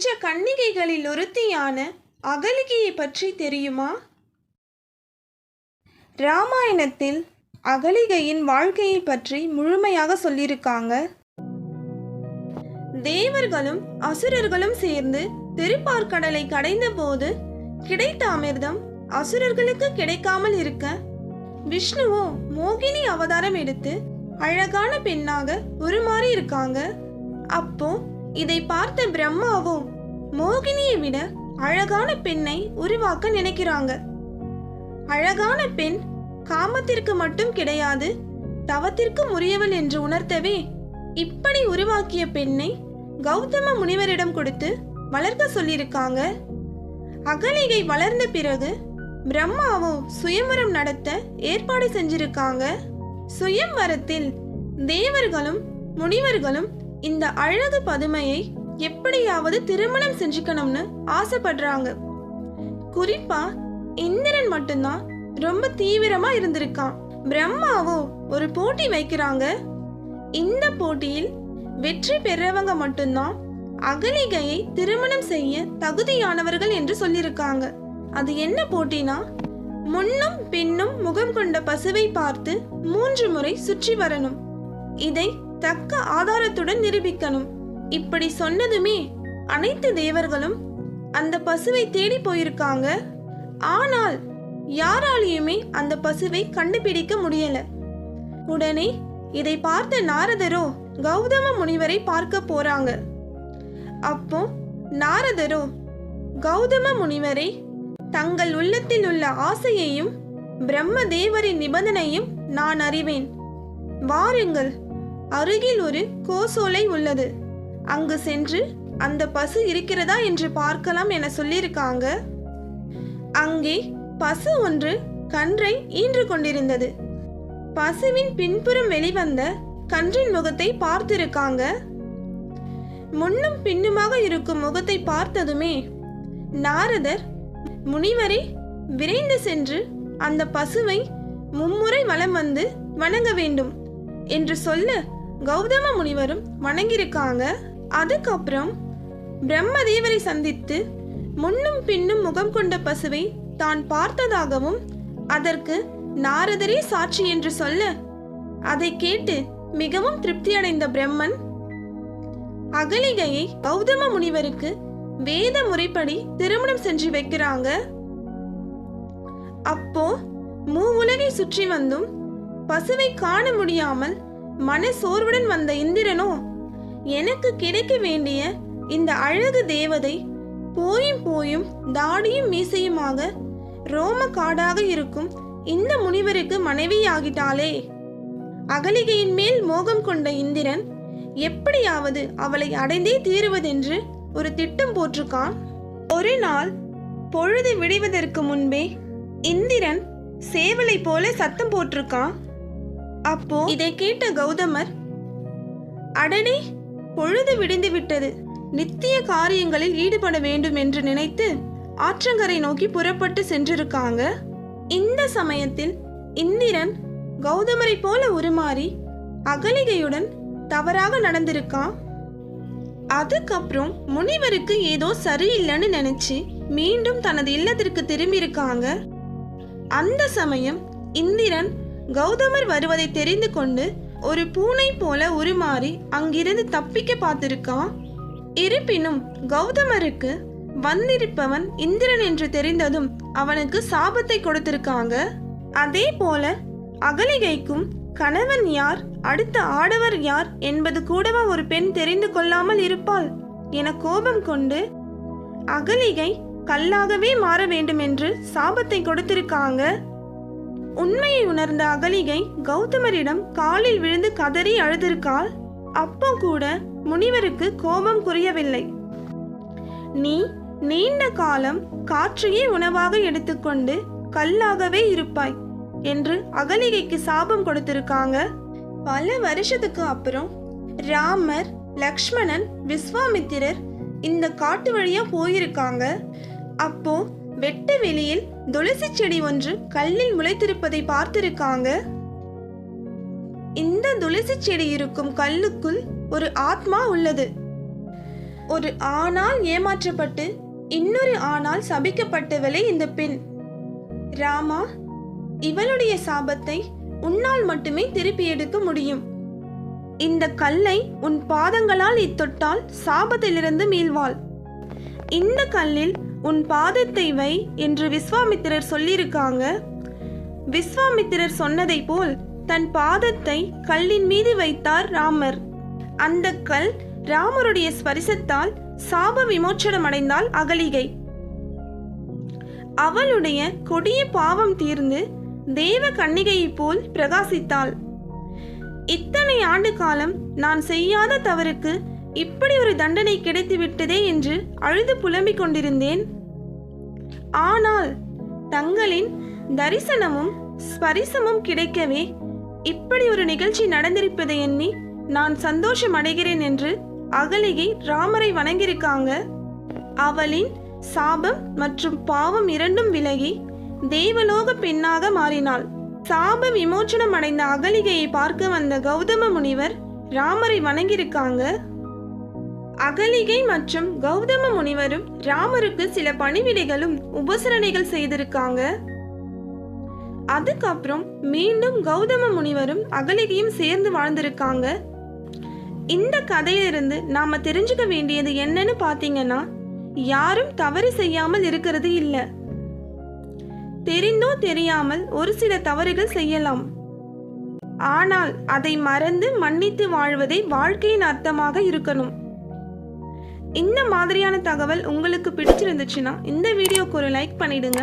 பஞ்ச கன்னிகைகளில் ஒருத்தியான அகலிகையை பற்றி தெரியுமா? ராமாயணத்தில் அகலிகையின் வாழ்க்கையை பற்றி முழுமையாக சொல்லியிருக்காங்க. தேவர்களும் அசுரர்களும் சேர்ந்து திருப்பார்கடலை கடைந்த போது கிடைத்த அமிர்தம் அசுரர்களுக்கு கிடைக்காமல் இருக்க விஷ்ணுவோ மோகினி அவதாரம் எடுத்து அழகான பெண்ணாக உருமாறி இருக்காங்க அப்போ இதை பார்த்த பிரம்மாவும் மோகினியை விட அழகான பெண்ணை உருவாக்க நினைக்கிறாங்க. அழகான பெண் காமத்திற்கு மட்டும் கிடையாது தவத்திற்கு உரியவள் என்று உணர்த்தவே இப்படி உருவாக்கிய பெண்ணை கௌதம முனிவரிடம் கொடுத்து வளர்க்க சொல்லியிருக்காங்க. அகலிகை வளர்ந்த பிறகு பிரம்மாவும் சுயம்வரம் நடத்த ஏற்பாடு செஞ்சிருக்காங்க. சுயம்வரத்தில் தேவர்களும் முனிவர்களும் இந்த அழகு பதுமையை எப்படியாவது திருமணம் செஞ்சுக்கணும்னு ஆசைப்படுறாங்க. குறிப்பா இந்திரன் மட்டும்தான் ரொம்ப தீவிரமா இருந்திருக்கான். பிரம்மாவோ ஒரு போட்டி வைக்கிறாங்க. இந்த போட்டியில் வெற்றி பெறவங்க மட்டும்தான் அகலிகையை திருமணம் செய்ய தகுதியானவர்கள் என்று சொல்லியிருக்காங்க. அது என்ன போட்டினா முன்னும் பின்னும் முகம் கொண்ட பசுவை பார்த்து மூன்று முறை சுற்றி வரணும். இதை தக்க ஆதாரத்துடன் நிரூபிக்கணும். இப்படி சொன்னதுமே அனைத்து தேவர்களும் அந்த பசுவை தேடி போயிருக்காங்க. ஆனால் யாராலையுமே அந்த பசுவை கண்டுபிடிக்க முடியல. உடனே இதை பார்த்த நாரதரோ கௌதம முனிவரை பார்க்க போறாங்க. அப்போ நாரதரோ கௌதம முனிவரை தங்கள் உள்ளத்தில் உள்ள ஆசையையும் பிரம்ம தேவரின் நிபந்தனையும் நான் அறிவேன். வாருங்கள் அருகில் ஒரு கோசோலை உள்ளது. அங்கு சென்று அந்த பசு இருக்கிறதா என்று பார்க்கலாம் என சொல்லியிருக்காங்க. அங்கே பசு ஒன்று கன்றை ஈன்று கொண்டிருந்தது. பசுவின் பின்புறம் வெளிவந்த கன்றின் முகத்தை பார்த்திருக்காங்க. முன்னும் பின்னுமாக இருக்கும் முகத்தை பார்த்ததுமே நாரதர் முனிவரே விரைந்து சென்று அந்த பசுவை மும்முறை வலம் வந்து வணங்க வேண்டும் என்று சொல்ல கௌதம முனிவரும் வணங்கியிருக்காங்க. அதுக்கப்புறம் பிரம்மதேவரை சந்தித்து முன்னும் பின்னும் முகம் கொண்ட பசுவை தான் பார்த்ததாகவும் அதற்கு நாரதரே சாட்சி என்று சொல்ல அதை கேட்டு மிகவும் திருப்தியடைந்த பிரம்மன் அகலிகையை கௌதம முனிவருக்கு வேத முறைப்படி திருமணம் செஞ்சு வைக்கிறாங்க. அப்போ மூவுலகை சுற்றி வந்தும் பசுவை காண முடியாமல் மன சோர்வுடன் வந்த இந்திரனோ எனக்கு கிடைக்க வேண்டிய இந்த அழகு தேவதை போயும் போயும் தாடியும் மீசையுமாக ரோம காடாக இருக்கும் இந்த முனிவருக்கு மனைவியாகிட்டாளே. அகலிகையின் மேல் மோகம் கொண்ட இந்திரன் எப்படியாவது அவளை அடைந்தே தீருவதென்று ஒரு திட்டம் போட்டிருக்கான். ஒரு நாள் பொழுது விடிவதற்கு முன்பே இந்திரன் சேவலை போல சத்தம் போட்டிருக்கான். அப்போ இதை கேட்ட கௌதமர் அடனே பொழுது விடிந்து விட்டது. நித்திய காரியங்களில் ஈடுபட வேண்டும் என்று நினைத்து ஆற்றங்கரை நோக்கி புறப்பட்டு சென்றிருக்காங்க? இந்த சமயத்தில் இந்திரன் கௌதமரை போல உருமாறி அகலிகையுடன் தவறாக நடந்திருக்கான். அதுக்கப்புறம் முனிவருக்கு ஏதோ சரியில்லைன்னு நினைச்சு மீண்டும் தனது இல்லத்திற்கு திரும்பியிருக்காங்க. அந்த சமயம் இந்திரன் கௌதமர் வருவதை தெரிந்து கொண்டு ஒரு பூனை போல உருமாறி அங்கிருந்து தப்பிக்க பார்த்திருக்கான். இருப்பினும் கௌதமருக்கு வந்திருப்பவன் இந்திரன் என்று தெரிந்ததும் அவனுக்கு சாபத்தை கொடுத்திருக்காங்க. அதே போல அகலிகைக்கும் கணவன் யார் அடுத்த ஆடவர் யார் என்பது கூடவா ஒரு பெண் தெரிந்து கொள்ளாமல் இருப்பாள் என கோபம் கொண்டு அகலிகை கல்லாகவே மாற வேண்டும் என்று சாபத்தை கொடுத்திருக்காங்க. உண்மையை உணர்ந்த அகலிகை கௌதமரிடம் காலில் விழுந்து கதறி அழுதிருக்காள். அப்போ கூட முனிவருக்கு கோபம் குறையவில்லை நீ நீண்ட காலம் காற்றையே உணவாக எடுத்துக்கொண்டு கல்லாகவே இருப்பாய் என்று அகலிகைக்கு சாபம் கொடுத்திருக்காங்க. பல வருஷத்துக்கு அப்புறம் ராமர் லக்ஷ்மணன் விஸ்வாமித்திரர் இந்த காட்டு வழியா போயிருக்காங்க. அப்போ வெட்ட வெளியில் துளசி செடி ஒன்று கல்லில் முளைத்திருப்பதை பார்த்திருக்காங்க. இந்த துளசி செடி இருக்கும் கல்லுக்குள் ஒரு ஆத்மா உள்ளது. ஒரு ஆணால் ஏமாற்றப்பட்டு இன்னொரு ஆணால் சபிக்கப்பட்டவளே இந்த பெண். ராமா இவளுடைய சாபத்தை உன்னால் மட்டுமே திருப்பி எடுக்க முடியும். இந்த கல்லை உன் பாதங்களால் இத்தொட்டால் சாபத்திலிருந்து மீள்வாள். இந்த கல்லில் உன் பாதத்தை வை என்று விஸ்வாமித்திரர் சொல்லியிருக்காங்க. விஸ்வாமித்திரர் சொன்னதை போல் தன் பாதத்தை கல்லின் மீது வைத்தார் ராமர். அந்த கல் ராமருடைய ஸ்பரிசத்தால் சாப விமோச்சனம் அடைந்தால் அகலிகை. அவளுடைய கொடிய பாவம் தீர்ந்து தேவ கன்னிகையைப் போல் பிரகாசித்தாள். இத்தனை ஆண்டு காலம் நான் செய்யாத தவறுக்கு இப்படி ஒரு தண்டனை கிடைத்துவிட்டதே என்று அழுது புலம்பிக் கொண்டிருந்தேன். ஆனால் தங்களின் தரிசனமும் ஸ்பரிசமும் கிடைக்கவே இப்படி ஒரு நிகழ்ச்சி நடந்திருப்பதை எண்ணி நான் சந்தோஷம் அடைகிறேன் என்று அகலிகை ராமரை வணங்கியிருக்காங்க. அவளின் சாபம் மற்றும் பாவம் இரண்டும் விலகி தேவலோக பெண்ணாக மாறினாள். சாப விமோச்சனம் அடைந்த அகலிகையை பார்க்க வந்த கௌதம முனிவர் ராமரை வணங்கியிருக்காங்க. அகலிகை மற்றும் கௌதம முனிவரும் ராமருக்கு சில பணிவிடைகளும் உபசரணைகள் செய்திருக்காங்க. அதுக்கப்புறம் மீண்டும் கௌதம முனிவரும் அகலிகையும் சேர்ந்து வாழ்ந்திருக்காங்க. இந்த கதையிலிருந்து நாம தெரிஞ்சுக்க வேண்டியது என்னன்னு பாத்தீங்கன்னா யாரும் தவறு செய்யாமல் இருக்கிறது இல்ல. தெரிந்தோ தெரியாமல் ஒரு சில தவறுகள் செய்யலாம். ஆனால் அதை மறந்து மன்னித்து வாழ்வதே வாழ்க்கையின் அர்த்தமாக இருக்கணும். இந்த மாதிரியான தகவல் உங்களுக்கு பிடிச்சிருந்துச்சுன்னா இந்த வீடியோக்கு ஒரு லைக் பண்ணிடுங்க.